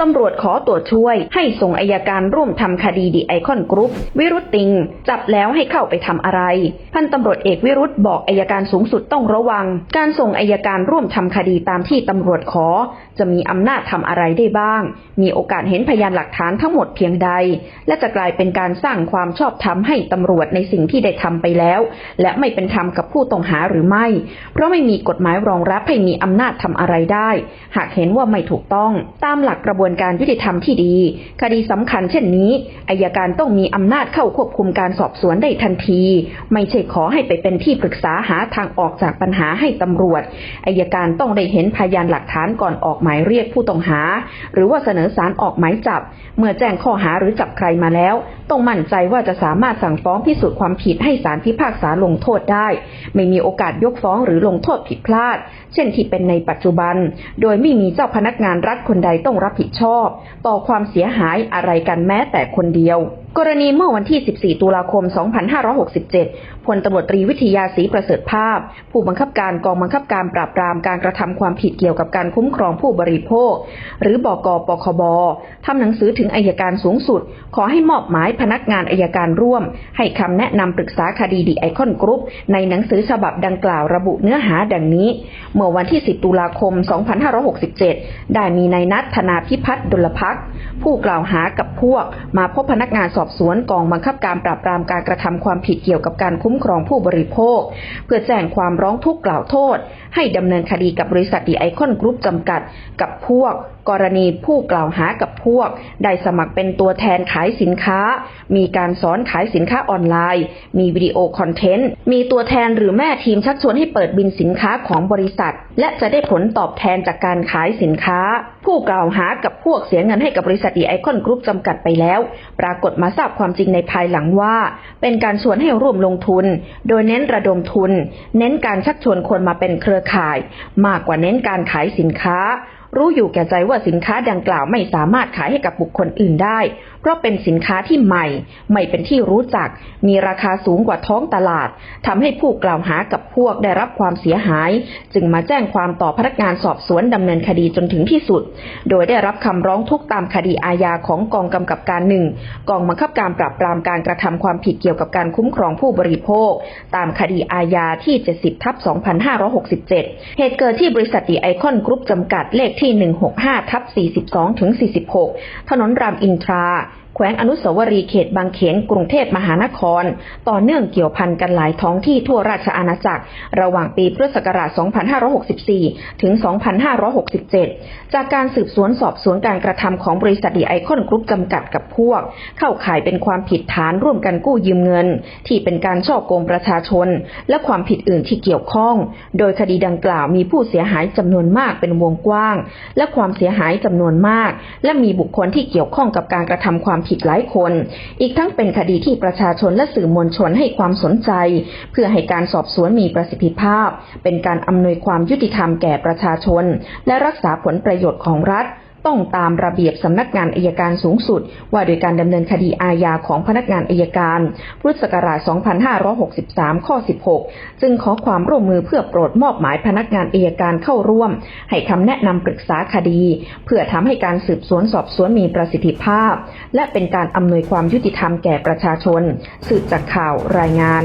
ตำรวจขอตรวจช่วย ให้ส่งอายการร่วมทำคดีดีไอคอนกรุ๊ปวิรุตติง จับแล้วให้เข้าไปทำอะไร พันตำรวจเอกวิรุธบอกอายการสูงสุดต้องระวัง การส่งอายการร่วมทำคดีตามที่ตำรวจขอ จะมีอำนาจทำอะไรได้บ้าง มีโอกาสเห็นพยานหลักฐานทั้งหมดเพียงใด และจะกลายเป็นการสร้างความชอบธรรมให้ตำรวจในสิ่งที่ได้ทำไปแล้ว และไม่เป็นธรรมกับผู้ต้องหาหรือไม่ เพราะไม่มีกฎหมายรองรับให้มีอำนาจทำอะไรได้ หากเห็นว่าไม่ถูกต้อง ตามหลักกระบวนการยุติธรรมที่ดี คดีสำคัญเช่นนี้อายการต้องมีอำนาจเข้าควบคุมการสอบสวนได้ทันที ไม่ใช่ขอให้ไปเป็นที่ปรึกษาหาทางออกจากปัญหาให้ตำรวจอายการต้องได้เห็นพยานหลักฐานก่อนออกหมายเรียกผู้ต้องหา หรือว่าเสนอสารออกหมายจับ เมื่อแจ้งข้อหาหรือจับใครมาแล้ว ต้องมั่นใจว่าจะสามารถสั่งฟ้องพิสูจน์ความผิดให้ศาลพิพากษาลงโทษได้ ไม่มีโอกาสยกฟ้องหรือลงโทษผิดพลาด เช่นที่เป็นในปัจจุบัน โดยไม่มีเจ้าพนักงานรัฐคนใดต้องรับผิดชอบ ต่อความเสียหายอะไรกันแม้แต่คนเดียว กรณีเมื่อวันที่ 14 ตุลาคม 2567 พลตำรวจตรีวิทยาศรีประเสริฐภาพ ผู้บังคับการกองบังคับการปราบปรามการกระทำความผิดเกี่ยวกับการคุ้มครองผู้บริโภค หรือบกปคบทำหนังสือถึงอายการสูงสุด ขอให้มอบหมายพนักงานอายการร่วม ให้คำแนะนำปรึกษาคดีดีไอคอนกรุ๊ปในหนังสือฉบับดังกล่าวระบุเนื้อหาดังนี้ เมื่อวันที่ 10 ตุลาคม 2567 ได้มีนายนัทธนาพิพัฒน์ดุลพักษ์ผู้กล่าวหากับพวกมาพบพนักงานสอบสวนกองบังคับการปราบปรามการกระทำความผิดเกี่ยวกับการคุ้มครองผู้บริโภค เพื่อแจ้งความร้องทุกข์กล่าวโทษ ให้ดำเนินคดีกับบริษัทดีไอคอนกรุ๊ปจำกัด กับพวก กรณีผู้กล่าวหากับพวก ได้สมัครเป็นตัวแทนขายสินค้า มีการสอนขายสินค้าออนไลน์ มีวิดีโอคอนเทนต์ มีตัวแทนหรือแม่ทีมชักชวนให้เปิดบินสินค้าของบริษัท และจะได้ผลตอบแทนจากการขายสินค้า ผู้กล่าวหากับพวกเสียเงินให้กับบริษัทดีไอคอนกรุ๊ปจำกัดไปแล้ว ปรากฏมาทราบความจริงในภายหลังว่า เป็นการชวนให้ร่วมลงทุน โดยเน้นระดมทุน เน้นการชักชวนคนมาเป็นเครือข่าย มากกว่าเน้นการขายสินค้า รู้อยู่แก่ใจว่าสินค้าดังกล่าวไม่สามารถขายให้กับบุคคลอื่นได้ เพราะเป็นสินค้าที่ใหม่ ไม่เป็นที่รู้จัก มีราคาสูงกว่าท้องตลาดทำให้ผู้กล่าวหากับพวกได้รับความเสียหาย จึงมาแจ้งความต่อพนักงานสอบสวนดำเนินคดีจนถึงที่สุด โดยได้รับคำร้องทุกข์ตามคดีอาญาของกองกำกับการหนึ่งกองบังคับการปราบปรามการกระทำความผิดเกี่ยวกับการคุ้มครองผู้บริโภค ตามคดีอาญาที่ 70ทับ2567 เหตุเกิดที่บริษัทดีไอคอนกรุ๊ปจำกัดเลขทที่ 165 ทับ 42 ถึง 46 ถนนรามอินทรา แขวงอนุสาวรีย์เขตบางเขนกรุงเทพมหานคร ต่อเนื่องเกี่ยวพันกันหลายท้องที่ทั่วราชอาณาจักร ระหว่างปีพุทธศักราช 2564 ถึง 2567 จากการสืบสวนสอบสวนการกระทำของบริษัทดีไอคอนกรุ๊ปจำกัดกับพวก เข้าข่ายเป็นความผิดฐานร่วมกันกู้ยืมเงิน ที่เป็นการช่อโกงประชาชน และความผิดอื่นที่เกี่ยวข้อง โดยคดีดังกล่าวมีผู้เสียหายจำนวนมากเป็นวงกว้าง และความเสียหายจำนวนมาก และมีบุคคลที่เกี่ยวข้องกับการกระทำความผิดหลายคน อีกทั้งเป็นคดีที่ประชาชนและสื่อมวลชนให้ความสนใจ เพื่อให้การสอบสวนมีประสิทธิภาพ เป็นการอำนวยความยุติธรรมแก่ประชาชน และรักษาผลประโยชน์ของรัฐ ต้องตามระเบียบสำนักงานอายการสูงสุด ว่าโดยการดำเนินคดีอาญาของพนักงานอายการ พุทธศักราช 2563 ข้อ 16 จึงขอความร่วมมือเพื่อโปรดมอบหมายพนักงานอายการเข้าร่วม ให้คำแนะนำปรึกษาคดี เพื่อทำให้การสืบสวนสอบสวนมีประสิทธิภาพ และเป็นการอำนวยความยุติธรรมแก่ประชาชน สืบจากข่าวรายงาน